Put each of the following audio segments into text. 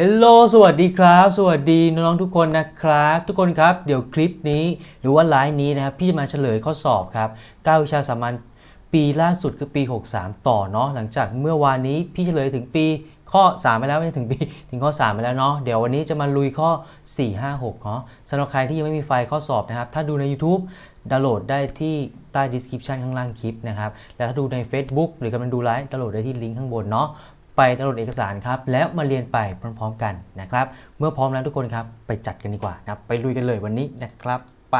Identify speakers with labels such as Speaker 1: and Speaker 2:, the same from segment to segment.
Speaker 1: ฮลโลสวัสดีครับ สวัสดีน้องๆทุกคนนะครับ ทุกคนครับ เดี๋ยวคลิปนี้หรือว่าไลฟ์นี้นะครับ พี่จะมาเฉลยข้อสอบครับ9วิชาสามัญปีล่าสุดคือปี 63 ต่อเนาะ หลังจากเมื่อวานนี้พี่เฉลยถึงปีข้อ 3 ไปแล้วไม่ใช่ถึงปีถึงข้อ 3 ไปแล้วเนาะ เดี๋ยววันนี้จะมาลุยข้อ 4 5 6เนาะสำหรับใครที่ยังไม่มีไฟล์ข้อสอบนะครับ ถ้าดูใน YouTube ดาวน์โหลดได้ที่ใต้ description ข้างล่างคลิปนะครับ แล้วถ้าดูใน Facebook หรือกำลังดูไลฟ์ดาวน์โหลดได้ที่ลิงก์ข้างบนเนาะ ไปดาวน์โหลดเอกสารครับแล้วมาเรียนไปพร้อม ๆ กันนะครับ เมื่อพร้อมแล้วทุกคนครับไปจัดกันดีกว่านะครับไปลุยกันเลยวันนี้นะครับไป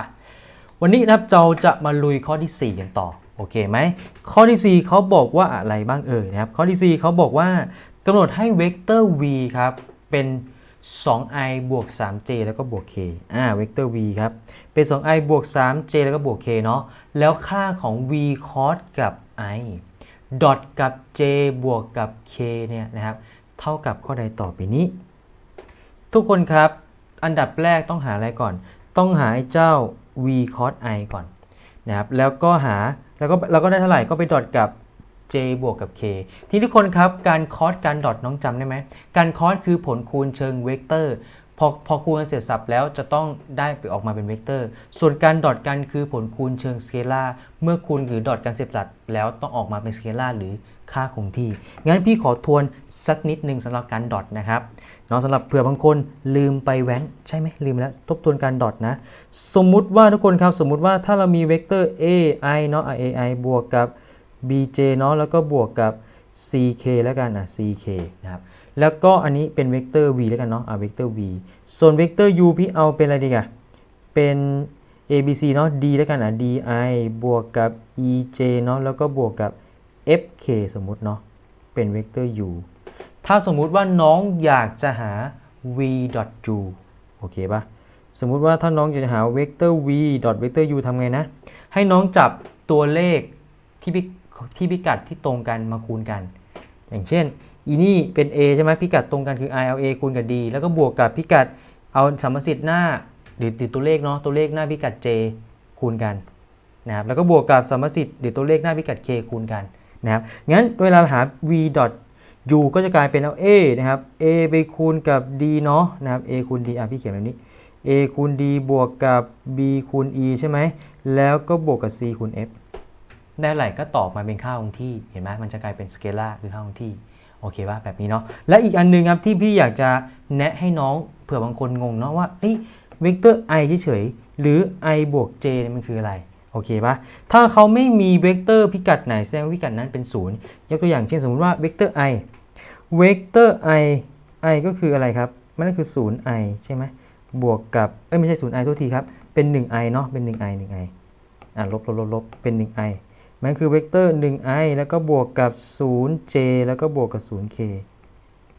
Speaker 1: วันนี้นะครับเราจะมาลุยข้อที่ 4 กันต่อโอเคไหมข้อที่ 4เขาบอกว่าอะไรบ้างเอ่ยนะครับข้อที่ 4เขาบอกว่ากำหนดให้เวกเตอร์ v ครับเป็น 2i บวก 3j แล้วก็บวก k อ่าเวกเตอร์ v ครับ เป็น 2i บวก 3j แล้วก็บวก k เนาะแล้วค่าของ v cos กับ i ดอทกับ j บวกกับ k เนี่ยนะครับ เท่ากับข้อใดต่อไปนี้ ทุกคนครับ อันดับแรกต้องหาอะไรก่อน ต้องหาไอ้เจ้า v cos i ก่อนนะครับ แล้วก็หา แล้วก็เราก็ได้เท่าไหร่ ก็ไปดอทกับ j บวกกับ k ทีทุกคนครับ การคอสการดอทน้องจำได้ไหม การคอสคือผลคูณเชิงเวกเตอร์ พอพอคูณกันเสร็จสับแล้วจะต้องได้ไปออกมาเป็นเวกเตอร์ ส่วนการดอทกันคือผลคูณเชิงสเกลาร์เมื่อคูณหรือดอทกันเสร็จสับแล้วต้องออกมาเป็นสเกลาร์หรือค่าคงที่ งั้นพี่ขอทวนสักนิดหนึ่งสำหรับการดอทนะครับเนาะสำหรับเผื่อบางคนลืมไปแว้น ใช่ไหมลืมแล้วทบทวนการดอทนะ สมมุติว่าทุกคนครับ สมมุติว่าถ้าเรามีเวกเตอร์ a i เนาะ a i บวกกับ bj เนาะแล้วก็บวกกับ ck แล้วกันอะ ck นะครับ แล้วก็อันนี้เป็นเวกเตอร์ v แล้วกันเนาะอะเวกเตอร์ v ส่วนเวกเตอร์ u พี่เอาเป็นอะไรดีกะเป็น abc เนาะ d แล้วกันอะ di บวกกับ ej เนาะแล้วก็บวกกับ fk สมมุติเนาะเป็นเวกเตอร์ u ถ้าสมมุติว่าน้องอยากจะหา v.u โอเคปะสมมุติว่าถ้าน้องอยากจะหาเวกเตอร์ v เวกเตอร์ u ทำไงนะ ให้น้องจับตัวเลขที่พิที่พิกัดที่ตรงกันมาคูณกัน อย่างเช่น อีนี่เป็น a ใช่ไหมพิกัดตรงกันคือ i เอา a คูณกับ d แล้วก็บวกกับพิกัดเอาสัมประสิทธิ์หน้าหรือหรือตัวเลขเนาะตัวเลขหน้าพิกัด j คูณกันนะครับแล้วก็บวกกับสัมประสิทธิ์หรือตัวเลขหน้าพิกัด k คูณกันนะครับงั้นเวลาหา v u ก็จะกลายเป็นเอา a นะครับ a ไปคูณกับ d เนาะนะครับ a คูณ d อะพี่เขียนแบบนี้ a คูณ d บวกกับ b คูณ e ใช่ไหม แล้วก็บวกกับ c คูณ f ได้เท่าไหร่ก็ตอบมาเป็นค่าคงที่ เห็นไหมมันจะกลายเป็นสเกลาร์คือค่าคงที่ โอเคป่ะแบบนี้เนาะและอีกอันหนึงครับที่พี่อยากจะแนะให้น้องเผื่อบางคนงงเนาะว่าเอ้ยเวกเตอร์ i เฉยๆหรือ i บวก j เนี่ยมันคืออะไรโอเคป่ะถ้าเขาไม่มีเวกเตอร์พิกัดไหนแสดงพิกัดนั้นเป็นศูนย์ยกตัวอย่างเช่นสมมติว่าเวกเตอร์ i เวกเตอร์ i i ก็คืออะไรครับ มันก็คือ 0i ใช่ไหมบวกกับเอ้ยไม่ใช่ 0i โทษทีครับ เป็น 1i เนาะเป็น 1i 1i อะลบลบลบลบเป็น 1i มันคือเวกเตอร์ 1i แล้วก็บวกกับ 0j แล้วก็บวกกับ 0k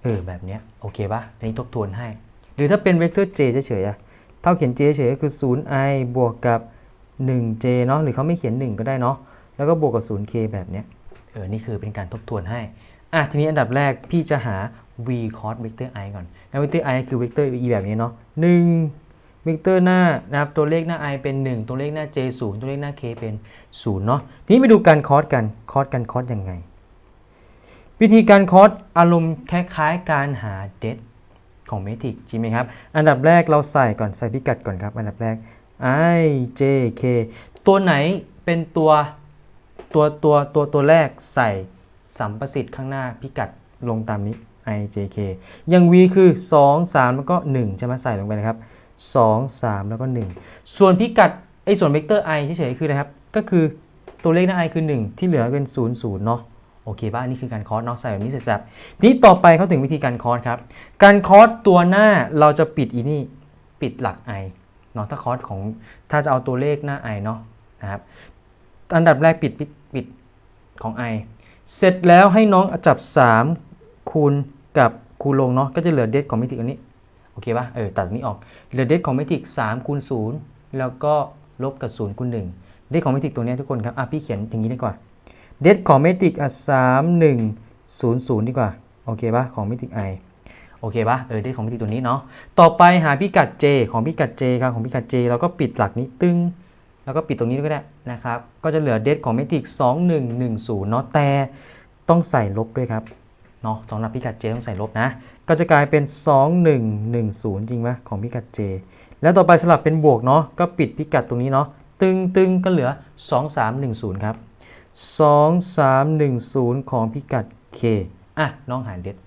Speaker 1: เออแบบเนี้ยโอเคปะอันนี้ทบทวนให้ หรือถ้าเป็นเวกเตอร์ j เฉยๆอะเท่าเขียน j เฉยก็คือ 0i บวกกับ 1j เนาะหรือเขาไม่เขียน 1 ก็ได้เนาะแล้วก็บวกกับ 0k แบบเนี้ยเออ นี่คือเป็นการทบทวนให้อะทีนี้อันดับแรกพี่จะหา v cos เวกเตอร์ i ก่อนแล้วเวกเตอร์ i คือเวกเตอร์ e แบบนี้เนาะ1 วกเตอร์หน้านะครับตัวเลขหน้า i เป็น 1 ตัวเลขหน้า j 0 ตัวเลขหน้า k เป็น0เนาะทีนี้ไปดูการคอสกันคอสกันคอสยังไง วิธีการคอสอารมณ์คล้ายๆ การหาเดทของเมทริกจริงไหมครับ อันดับแรกเราใส่ก่อนใส่พิกัดก่อนครับ อันดับแรก i j k ตัวไหนเป็นตัวตัวตัวตัวตัวแรกใส่สัมประสิทธิ์ข้างหน้าพิกัดลงตามนี้ i j k ยัง v คือ 2 3 แล้วก็ 1 ใช่ไหมใส่ลงไปนะครับ 2 3 แล้วก็ 1 ส่วนพิกัดไอ้ส่วนเวกเตอร์ i เฉยๆคืออะไรครับ ก็คือตัวเลขหน้า i คือ 1 ที่เหลือเป็น 0 0 เนาะโอเคป่ะนี่คือการคอสเนาะใส่แบบนี้เสร็จสับทีนี้ต่อไปเขาถึงวิธีการคอสครับ การคอสตัวหน้าเราจะปิดอีนี่ปิดหลัก i เนาะถ้าคอสของถ้าจะเอาตัวเลขหน้า i เนาะนะครับอันดับแรกปิดปิดปิดของ i เสร็จแล้วให้น้องจับ 3 คูณกับคูณลงเนาะก็จะเหลือเดทของมทริอันนี้ เคป่ะเออตัดนี้ออกเหลือเดทของเมทริก3คูณ0แล้วก็ลบกับ0คูณ1เดทของเมทริกตัวนี้ทุกคนครับอะพี่เขียนอย่างนี้ดีกว่าเดทของเมทริกอะ3 1 0 0ดีกว่าโอเคป่ะของเมทริก i โอเคป่ะเออเดทของเมทริกตัวนี้เนาะต่อไปหาพิกัด j ของพิกัด j ครับของพิกัด j เราก็ปิดหลักนี้ตึ้งแล้วก็ปิดตรงนี้ก็ได้นะครับ ก็จะเหลือเดทของเมทริก2 1 1 0เนาะแต่ต้องใส่ลบด้วยครับเนาะสำหรับพิกัด J ต้องใส่ลบนะ ก็จะกลายเป็น 2110 จริงไหมของพิกัด J แล้วต่อไปสลับเป็นบวกเนาะก็ปิดพิกัดตรงนี้เนาะตึงตึงก็เหลือ 2310 ครับ 2310 ของพิกัด K อะน้องหารเด็ด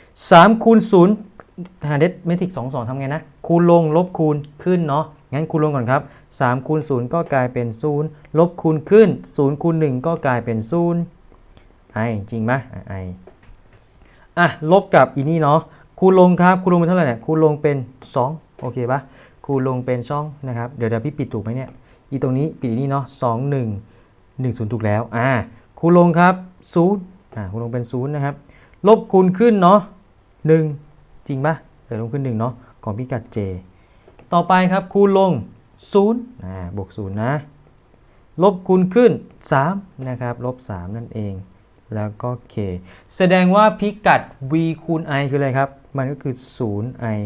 Speaker 1: 3คูณ0หารเด็ดเมทริก2 2ทำไงนะ คูณลงลบคูณขึ้นเนาะงั้นคูณลงก่อนครับ3คูณ0ก็กลายเป็น 0 ลบคูณขึ้น 0คูณ1ก็กลายเป็น0ไอจริงไหมไอ อะลบกับอีนี่เนาะคูณลงครับคูณลงเป็นเท่าไหร่เนี่ยคูณลงเป็น 2 โอเคปะคูณลงเป็นช่องนะครับ เดี๋ยวเดี๋ยวพี่ปิดถูกไหมเนี่ยอีตรงนี้ปิดอีนี่เนาะ2 1 1 0ถูกแล้วอ่าคูณลงครับ0อ่าคูณลงเป็น0นะครับลบคูณขึ้นเนาะ1จริงปะเดี๋ยวลงขึ้น1เนาะของพิกัด J ต่อไปครับคูณลง0อ่าบวก0นะ ลบคูณขึ้น 3 นะครับ ลบ 3 นั่นเอง แล้วก็ k แสดงว่าพิกัด v คูณ i คืออะไรครับ มันก็คือ 0i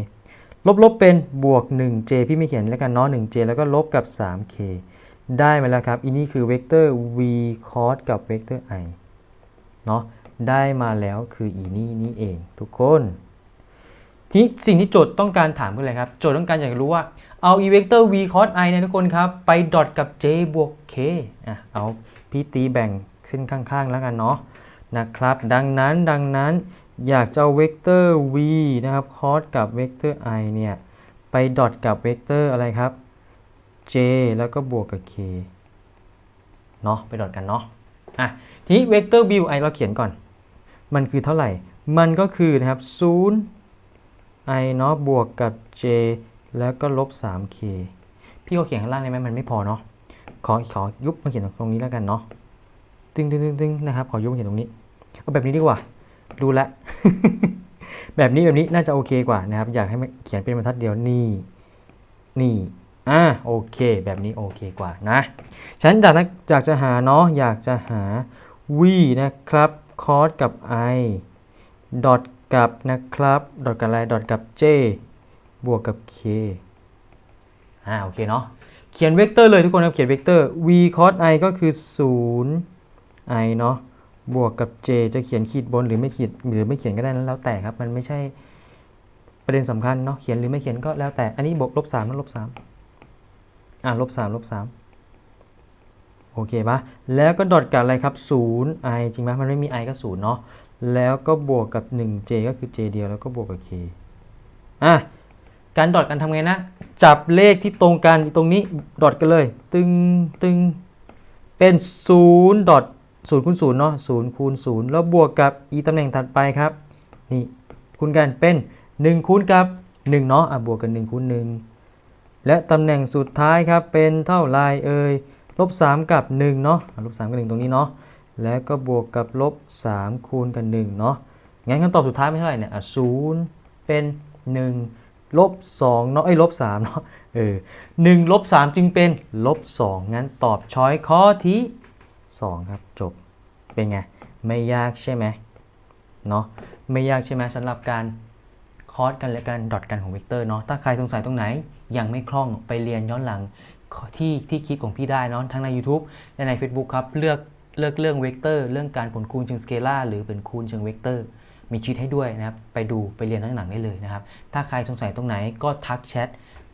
Speaker 1: ลบลบเป็นบวก 1j พี่ไม่เขียนแล้วกันเนาะ 1j แล้วก็ลบกับ 3k ได้มาแล้วครับ อันนี้คือเวกเตอร์ v cos กับเวกเตอร์ i เนาะ ได้มาแล้วคืออีนี่นี่เองทุกคนทีนี้สิ่งที่โจทย์ต้องการถามคืออะไรครับ โจทย์ต้องการอยากรู้ว่า เอา e เวกเตอร์ v cos i เนี่ยทุกคนครับ ไปดอทกับ j บวก k อะ เอาพี่ตีแบ่ง เส้นข้างๆแล้วกันเนาะนะครับ ดังนั้นดังนั้นอยากจะเอาเวกเตอร์ v นะครับ cos กับเวกเตอร์ i เนี่ย ไปดอทกับเวกเตอร์อะไรครับ j แล้วก็บวกกับ k เนาะไปดอทกันเนาะอะทีนี้เวกเตอร์ v i เราเขียนก่อน มันคือเท่าไหร่ มันก็คือนะครับ0 i เนาะบวกกับ j แล้วก็ลบ 3k พี่เขาเขียนข้างล่างได้ไหมมันไม่พอเนาะขอขอยุบมาเขียนตรงนี้แล้วกันเนาะ ตึงตึงตึงตึงนะครับขอยุบมาเขียนตรงนี้เอาแบบนี้ดีกว่าดูแลวแบบนี้แบบนี้น่าจะโอเคกว่านะครับ อยากให้เขียนเป็นบรรทัดเดียวนี่นี่อ่าโอเค แบบนี้โอเคกว่านะฉันอยากนะอยากจะหาเนาะอยากจะหา v นะครับ cos กับ i ดอทกับนะครับดอทกับอะไรดอทกับ j บวกกับ k อ่าโอเคเนาะเขียนเวกเตอร์เลยทุกคนครับเขียนเวกเตอร์ v cos i ก็คือ 0 i เนาะบวกกับ j จะเขียนขีดบนหรือไม่ขีดหรือไม่เขียนก็ได้นะแล้วแต่ครับ มันไม่ใช่ประเด็นสำคัญเนาะเขียนหรือไม่เขียนก็แล้วแต่อันนี้บวกลบ3นะลบ3อ่าลบ3ลบ3โอเคปะแล้วก็ดอทกับอะไรครับ0 i จริงไหมมันไม่มี i ก็0เนาะแล้วก็บวกกับ 1j ก็คือ j เดียวแล้วก็บวกกับ k อะการดอทกันทำไงนะ จับเลขที่ตรงกันตรงนี้ดอทกันเลย ตึงตึงเป็น0ดอท 0คูณ0เนาะ0คูณ0แล้วบวกกับอีตำแหน่งถัดไปครับนี่คูณกันเป็น1คูณกับ1เนาะอะบวกกัน1คูณ1และตำแหน่งสุดท้ายครับเป็นเท่าไรเอ่ยลบ3กับ1เนาะลบ3กับ1ตรงนี้เนาะแล้วก็บวกกับลบ3คูณกับ1เนาะงั้นคำตอบสุดท้ายไม่เท่าไหร่เนี่ยอะ0เป็น 1 ลบ2เนาะเอ้ยลบ3เนาะเออ1ลบ3จึงเป็นลบ2งั้นตอบช้อยข้อที่ 2 ครับ จบ เป็นไง ไม่ยากใช่ไหมเนาะไม่ยากใช่ไหมสำหรับการคอร์สกันและการดอทกันของเวกเตอร์เนาะถ้าใครสงสัยตรงไหนยังไม่คล่องไปเรียนย้อนหลังที่ที่คลิปของพี่ได้เนาะทั้งใน YouTube และใน Facebook ครับ เลือกเลือกเรื่องเวกเตอร์ เรื่องการผลคูณเชิงสเกลาหรือเป็นคูณเชิงเวกเตอร์ มีชีทให้ด้วยนะครับ ไปดูไปเรียนย้อนหลังได้เลยนะครับ ถ้าใครสงสัยตรงไหนก็ทักแชท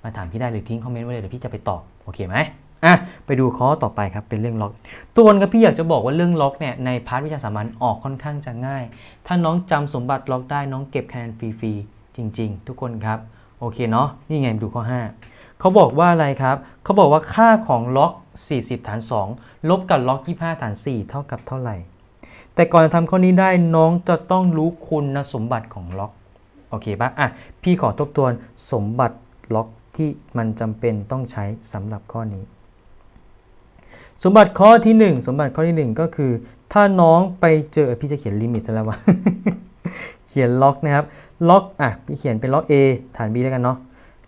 Speaker 1: มาถามพี่ได้หรือทิ้งคอมเมนต์ไว้เลยเดี๋ยวพี่จะไปตอบโอเคไหม อะไปดูข้อต่อไปครับเป็นเรื่องล็อกตัวนครับพี่อยากจะบอกว่าเรื่องล็อกเนี่ยในพาร์ทวิชาสามัญออกค่อนข้างจะง่าย ถ้าน้องจำสมบัติล็อกได้น้องเก็บคะแนนฟรีๆจริง ๆ ทุกคนครับโอเคเนาะนี่ไงมาดูข้อ 5 เขาบอกว่าอะไรครับ เขาบอกว่าค่าของล็อก 40 ฐาน 2 ลบกับล็อก 25 ฐาน 4 เท่ากับเท่าไหร่ แต่ก่อนจะทำข้อนี้ได้น้องจะต้องรู้คุณสมบัติของล็อกโอเคปะอะพี่ขอทบทวนสมบัติล็อกที่มันจำเป็นต้องใช้สำหรับข้อนี้ สมบัติข้อที่ 1 สมบัติข้อที่ 1 ก็คือ ถ้าน้องไปเจอพี่จะเขียนลิมิตซะแล้ววะเขียนล็อกนะครับล็อกอะพี่เขียนเป็นล็อก A ฐาน B แล้วกันเนาะ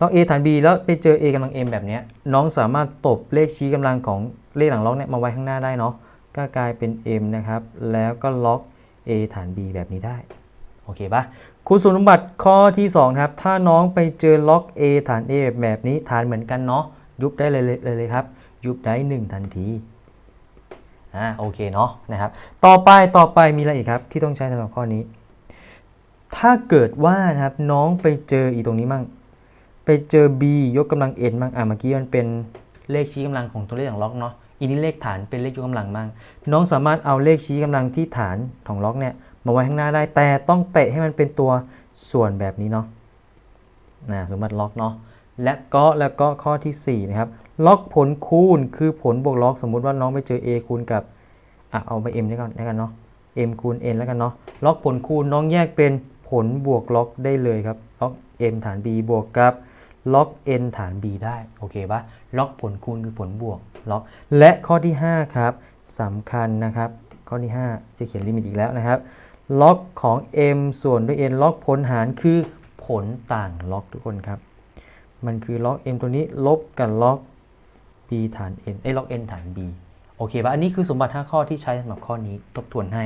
Speaker 1: ล็อก A ฐาน B แล้วไปเจอ A กำลัง M แบบเนี้ยน้องสามารถตบเลขชี้กำลังของเลขหลังล็อกเนี่ยมาไว้ข้างหน้าได้เนาะก็กลายเป็น M นะครับ แล้วก็ล็อก A ฐาน B แบบนี้ได้ โอเคปะคุณสมบัติข้อที่2ครับ ถ้าน้องไปเจอล็อก A ฐาน A แบบแบบนี้ฐานเหมือนกันเนาะ ยุบได้เลยเลยเลยครับ ยุบได้1ทันทีอ่าโอเคเนาะนะครับ ต่อไปต่อไปมีอะไรอีกครับ ที่ต้องใช้สำหรับข้อนี้ ถ้าเกิดว่านะครับน้องไปเจออีตรงนี้มั่ง ไปเจอ b ยกกำลัง n มั่งอะเมื่อกี้มันเป็นเลขชี้กำลังของตัวเลขของล็อกเนาะอีนี้เลขฐานเป็นเลขยกกำลังมั่ง น้องสามารถเอาเลขชี้กำลังที่ฐานของล็อกเนี่ยมาไว้ข้างหน้าได้แต่ต้องเตะให้มันเป็นตัวส่วนแบบนี้เนาะนะสมมติล็อกเนาะและก็แล้วก็ข้อทีสี่4นะครับ ล็อกผลคูณคือผลบวกล็อกสมมุติว่าน้องไปเจอ a คูณกับอะเอาไป m ด้วยกันแล้วกันเนาะ m คูณ n แล้วกันเนาะล็อกผลคูณน้องแยกเป็นผลบวกล็อกได้เลยครับล็อก m ฐาน b บวกกับล็อก n ฐาน b ได้โอเคปะล็อกผลคูณคือผลบวกล็อก และข้อที่ 5 ครับสำคัญนะครับ ข้อที่ 5 จะเขียนลิมิตอีกแล้วนะครับ ล็อกของ m ส่วนด้วย n ล็อกผลหารคือผลต่างล็อกทุกคนครับ มันคือล็อก m ตัวนี้ลบกับล็อก ฐาน n ไอ้ยล็อก n ฐาน b โอเคปะอันนี้คือสมบัติ 5 ข้อที่ใช้สำหรับข้อนี้ทบทวนให้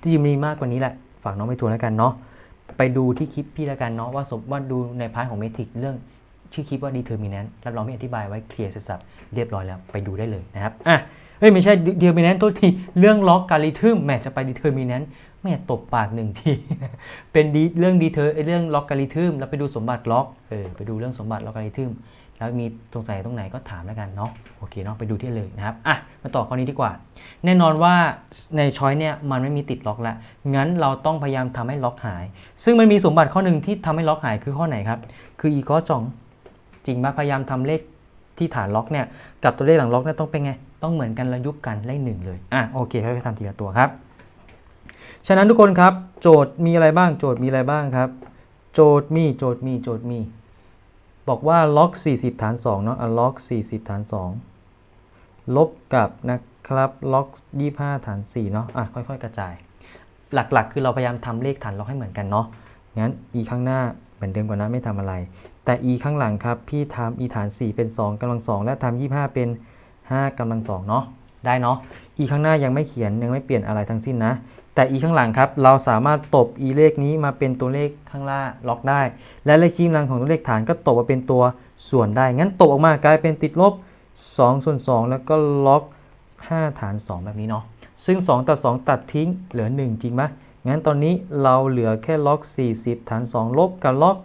Speaker 1: ที่จริงมีมากกว่านี้แหละฝากน้องไปทวนแล้วกันเนาะไปดูที่คลิปพี่แล้วกันเนาะว่าสมว่าดูในพาร์ทของเมทริกเรื่องชื่อคลิปว่า determinant รับรองพี่อธิบายไว้เคลียร์เสร็จสับเรียบร้อยแล้วไปดูได้เลยนะครับอะเฮ้ยไม่ใช่ determinant ตัวทีเรื่องล็อกการิทึมแหมจะไป determinant แม่ตบปากหนึ่งที เป็น de- เรื่อง deter เอ้ยเรื่องล็อกการิทึมแล้วไปดูสมบัติล็อกเออไปดูเรื่องสมบัติล็อกการิทึม แล้วมีสงสัยตรงไหนก็ถามแล้วกันเนาะโอเคเนาะไปดูที่เลยนะครับอะมาต่อข้อนี้ดีกว่า แน่นอนว่าในช้อยเนี่ยมันไม่มีติดล็อกล้วงั้นเราต้องพยายามทำให้ล็อกหาย ซึ่งมันมีสมบัติข้อหนึ่งที่ทำให้ล็อกหายคือข้อไหนครับ คืออีกอจองจริงมาพยายามทำเลขที่ฐานล็อกเนี่ยกับตัวเลขหลังล็อกเนี่ยต้องเป็นไง ต้องเหมือนกันแล้วยุบกันเลขหนึ่งเลยอะโอเคค่อยๆทำทีละตัวครับ ฉะนั้นทุกคนครับ โจทย์มีอะไรบ้างโจทย์มีอะไรบ้างครับ โจทย์มีโจทย์มีโจทย์มี บอกว่าล็อก 40 ฐาน2เนาะอะล็อก40 ฐาน 2 ลบกับนะครับล็อก 25 ฐาน4เนาะอะค่อย ๆ กระจาย หลักๆ คือเราพยายามทำเลขฐานล็อกให้เหมือนกันเนาะงั้น e ข้างหน้าเหมือนเดิมกว่านะไม่ทำอะไร แต่ e ข้างหลังครับ พี่ทำ e ฐาน 4 เป็น 2กำลัง 2 และทำ25 เป็น 5กำลัง2เนาะได้เนาะ e ข้างหน้ายังไม่เขียนยังไม่เปลี่ยนอะไรทั้งสิ้นนะ แต่ e ข้างหลังครับ เราสามารถตบ e เลขนี้มาเป็นตัวเลขข้างล่างล็อกได้ และเลขชี้กำลังของตัวเลขฐานก็ตบมาเป็นตัวส่วนได้ งั้นตบออกมากลายเป็นติดลบ2ส่วน2 แล้วก็ล็อก 5 ฐาน 2 แบบนี้เนาะ ซึ่ง 2 ตัด 2 ตัดทิ้งเหลือ 1 จริงไหมงั้นตอนนี้เราเหลือแค่ล็อก 40 ฐาน 2 ลบกับล็อก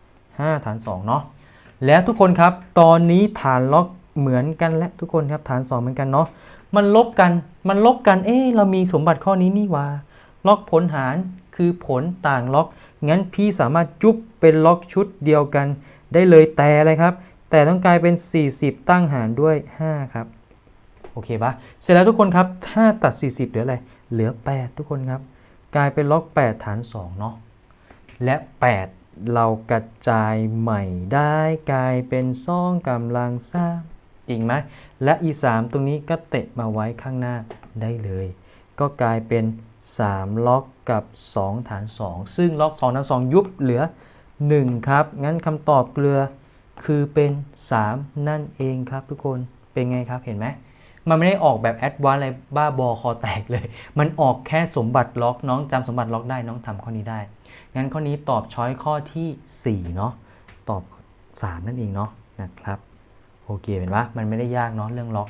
Speaker 1: 5 ฐาน 2 เนาะ แล้วทุกคนครับ ตอนนี้ฐานล็อกเหมือนกันและทุกคนครับฐาน 2 เหมือนกันเนาะ มันลบกัน มันลบกัน เอ๊เรามีสมบัติข้อนี้นี่ว่า ล็อกผลหารคือผลต่างล็อก งั้นพี่สามารถจุ๊บเป็นล็อกชุดเดียวกัน ได้เลยแต่อะไรครับ แต่ต้องกลายเป็น 40 ตั้งหารด้วย 5 ครับ โอเคปะเสร็จแล้วทุกคนครับ ถ้าตัด 40 เหลืออะไร เหลือ 8 ทุกคนครับ กลายเป็นล็อก 8 ฐาน 2 เนาะ และ 8 เรากระจายใหม่ได้กลายเป็นซ่องกำลังสร้าง จริงไหมและอี3ตรงนี้ก็เตะมาไว้ข้างหน้าได้เลย ก็กลายเป็น 3 ล็อกกับ 2 ฐาน 2 ซึ่งล็อก2ฐาน2ยุบเหลือ 1 ครับ งั้นคำตอบเกลือคือเป็น 3 นั่นเองครับทุกคนเป็นไงครับเห็นไหมมันไม่ได้ออกแบบแอดวานซ์อะไรบ้าบอคอแตกเลย มันออกแค่สมบัติล็อกน้องจำสมบัติล็อกได้น้องทำข้อนี้ได้ งั้นข้อนี้ตอบช้อยข้อที่4เนาะตอบ 3 นั่นเองเนาะนะครับ โอเคเห็นปะมันไม่ได้ยากเนาะเรื่องล็อก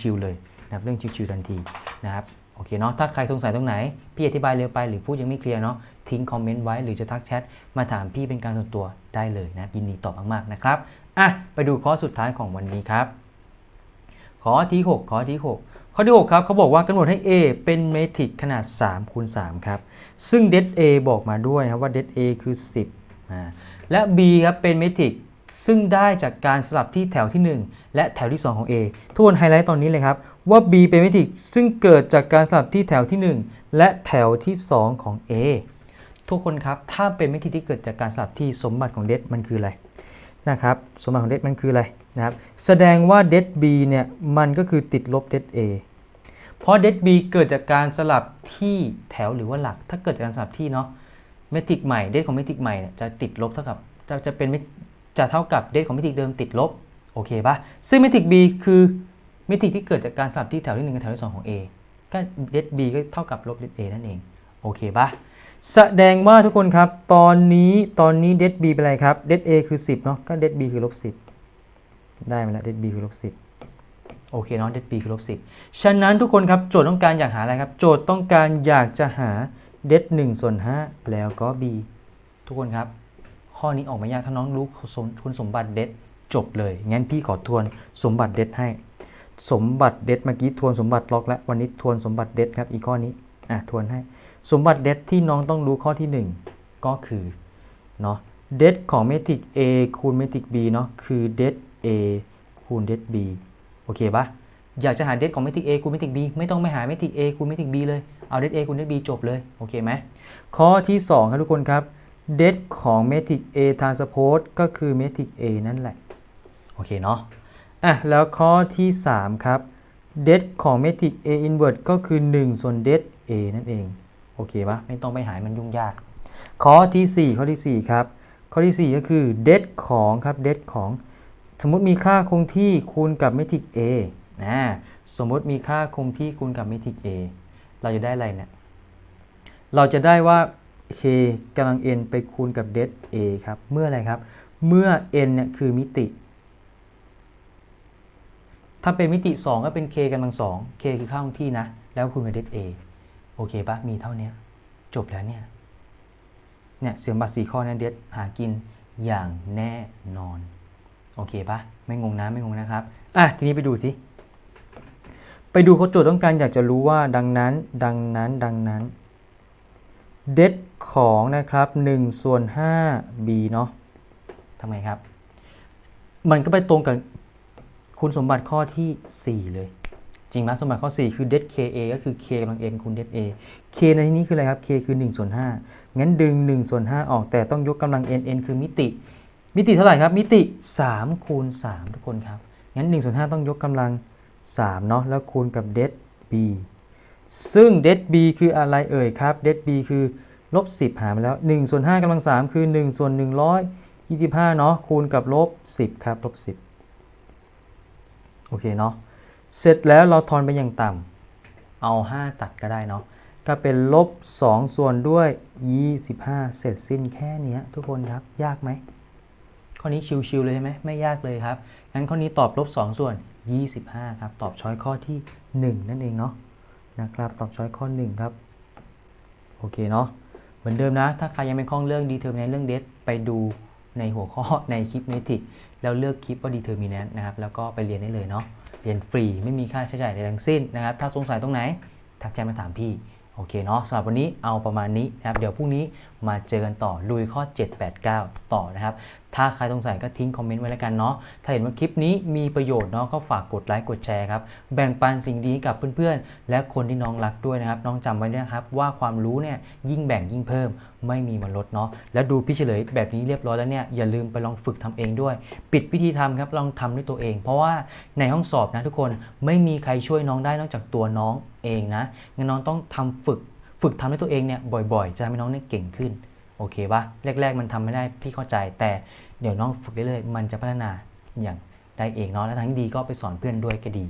Speaker 1: ชิวๆเลยนะครับเรื่องชิวๆทันทีนะครับโอเคเนาะถ้าใครสงสัยตรงไหน พี่อธิบายเร็วไปหรือพูดยังไม่เคลียร์เนาะทิ้งคอมเมนต์ไว้หรือจะทักแชทมาถามพี่เป็นการส่วนตัวได้เลยนะยินดีตอบมากๆนะครับอะไปดูข้อสุดท้ายของวันนี้ครับข้อที่ 6ข้อที่ 6 ข้อที่ 6 ครับเขาบอกว่ากำหนดให้ A เป็นเมทริกขนาด3คูณ3ครับซึ่งเด A บอกมาด้วยครับว่าเด A คือ 10อ่าและ B ครับเป็นเมทริก ซึ่งได้จากการสลับที่แถวที่ 1 และแถวที่ 2 ของ A ทุกคนไฮไลท์ตอนนี้เลยครับ ว่า B เป็นเมทริกซึ่งเกิดจากการสลับที่แถวที่ 1 และแถวที่ 2 ของ A ทุกคนครับ ถ้าเป็นเมทริกที่เกิดจากการสลับที่สมบัติของเดมันคืออะไรนะครับ สมบัติของเดมันคืออะไรนะครับ แสดงว่าเด B เนี่ยมันก็คือติดลบเด A เพราะเด B เกิดจากการสลับที่แถวหรือว่าหลัก ถ้าเกิดจากการสลับที่เนาะ เมทริกใหม่ เดของเมทริกใหม่เนี่ยจะติดลบเท่ากับจะจะเป็น จะเท่ากับเดของเมทริกเดิมติดลบโอเคปะซึ่งเมทริก B คือเมทริกที่เกิดจากการสลับที่แถวที่1กับแถวที่2ของ A ก็เด B ก็เท่ากับลบเด A นั่นเองโอเคปะแสดงว่าทุกคนครับ ตอนนี้ตอนนี้เด B เป็นอะไรครับเด A คือ 10เนาะก็เด B คือลบ10 ได้มาแล้วเด B คือลบ10โอเคเนาะ det b คือลบ10ฉะนั้นทุกคนครับ โจทย์ต้องการอยากหาอะไรครับ โจทย์ต้องการอยากจะหา det 1ส่วน5แล้วก็ b ทุกคนครับ ข้อนี้ออกมายากถ้าน้องรู้คุณสมบัติเด็ดจบเลย งั้นพี่ขอทวนสมบัติเด็ดให้ สมบัติเด็ดเมื่อกี้ทวนสมบัติล็อกแล้ววันนี้ทวนสมบัติเด็ดครับ อีกข้อนี้ อะทวนให้ สมบัติเด็ดที่น้องต้องรู้ข้อที่ 1 ก็คือ เนาะเด็ดของเมทริก A คูณเมทริก B เนาะ คือเด็ด A คูณเด็ด B โอเคปะอยากจะหาเด็ดของเมทริก A คูณเมทริก B ไม่ต้องไปหาเมทริก A คูณเมทริก B เลย เอาเด็ด A คูณเด็ด B จบเลย โอเคไหม ข้อที่2ครับทุกคนครับ เดทของเมทริก A transpose ก็คือเมทริก A นั่นแหละ โอเคเนาะอะแล้วข้อที่ 3 ครับเดทของเมทริก A inverse ก็คือ 1 ส่วนเดท A นั่นเอง โอเคปะไม่ต้องไปหายมันยุ่งยาก ข้อที่ 4 ข้อที่ 4 ครับ ข้อที่ 4 ก็คือเดทของครับเดทของสมมติมีค่าคงที่คูณกับเมทริก A นะสมมติมีค่าคงที่คูณกับเมทริก A เราจะได้อะไรเนี่ยเราจะได้ว่า k กำลัง n ไปคูณกับ det a ครับ เมื่ออะไรครับ เมื่อ n เนี่ยคือมิติ ถ้าเป็นมิติ 2 ก็เป็น k กำลัง 2 k คือค่าคงที่นะ แล้วคูณกับ det a โอเคปะมีเท่านี้จบแล้วเนี่ย เนี่ยเสียงบัตรสี่ข้อนี้เด็ดหากินอย่างแน่นอน โอเคปะไม่งงนะไม่งงนะครับ อะ ทีนี้ไปดูสิ ไปดูเขาโจทย์ต้องการอยากจะรู้ว่าดังนั้น ดังนั้น ดังนั้น เดทของนะครับ1ส่วน 5 b เนาะทำไมครับ มันก็ไปตรงกับคุณสมบัติข้อที่ 4 เลย จริงไหมสมบัติข้อ 4 คือ det ka ก็คือ k กำลัง n คูณ det a k ในที่นี้คืออะไรครับ k คือ1ส่วน5งั้นดึง1ส่วน5ออกแต่ต้องยกกำลัง n n คือมิติ มิติเท่าไหร่ครับ มิติ 3 คูณ 3 ทุกคนครับ งั้น1ส่วน5ต้องยกกำลัง3เนาะแล้วคูณกับ det b ซึ่ง det b คืออะไรเอ่ยครับ det b คือลบ10 หารมาแล้ว1ส่วน5กำลัง3คือ1ส่วน125 เนาะคูณกับลบ 10 ครับลบ 10 โอเคเนาะเสร็จแล้วเราทอนไปอย่างต่ำเอา 5 ตัดก็ได้เนาะก็เป็นลบ 2 ส่วนด้วย 25 เสร็จสิ้นแค่เนี้ยทุกคนครับ ยากไหมข้อนี้ชิวๆเลยใช่ไหมไม่ยากเลยครับงั้นข้อนี้ตอบลบ 2 ส่วน 25 ครับ ตอบช้อยข้อที่ 1 นั่นเองเนาะ นะครับตอบช้อยข้อ1ครับโอเคเนาะเหมือนเดิมนะ ถ้าใครยังไม่คล่องเรื่อง determinant เรื่อง det ไปดูในหัวข้อในคลิปเมทิกแล้วเลือกคลิปว่า determinant นะครับแล้วก็ไปเรียนได้เลยเนาะเรียนฟรีไม่มีค่าใช้จ่ายใดทั้งสิ้นนะครับ ถ้าสงสัยตรงไหนทักแชทมาถามพี่ โอเคเนาะสำหรับวันนี้เอาประมาณนี้นะครับ เดี๋ยวพรุ่งนี้ มาเจอกันต่อลุยข้อ 7 8 9 ต่อนะครับ ถ้าใครสงสัยก็ทิ้งคอมเมนต์ไว้แล้วกันเนาะ ถ้าเห็นว่าคลิปนี้มีประโยชน์เนาะก็ฝากกดไลค์กดแชร์ครับ แบ่งปันสิ่งดีกับเพื่อนๆ และคนที่น้องรักด้วยนะครับ น้องจำไว้นะครับว่าความรู้เนี่ยยิ่งแบ่งยิ่งเพิ่มไม่มีวันลดเนาะ แล้วดูพี่เฉลยแบบนี้เรียบร้อยแล้วเนี่ยอย่าลืมไปลองฝึกทำเองด้วย ปิดวิธีทำครับลองทำด้วยตัวเอง เพราะว่าในห้องสอบนะทุกคนไม่มีใครช่วยน้องได้นอกจากตัวน้องเองนะงั้นน้องต้องทำฝึก ฝึกทำด้วยตัวเองเนี่ยบ่อยๆ จะทำให้น้องเนี่ยเก่งขึ้นโอเคปะแรก ๆ มันทำไม่ได้พี่เข้าใจ แต่เดี๋ยวน้องฝึกเรื่อยๆมันจะพัฒนาอย่างได้เองเนาะและทั้งดีก็ไปสอนเพื่อนด้วยก็ดี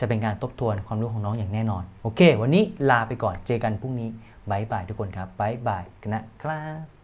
Speaker 1: จะเป็นการทบทวนความรู้ของน้องอย่างแน่นอน โอเค วันนี้ลาไปก่อนเจอกันพรุ่งนี้บายบายทุกคนครับบายบายกันนะครับ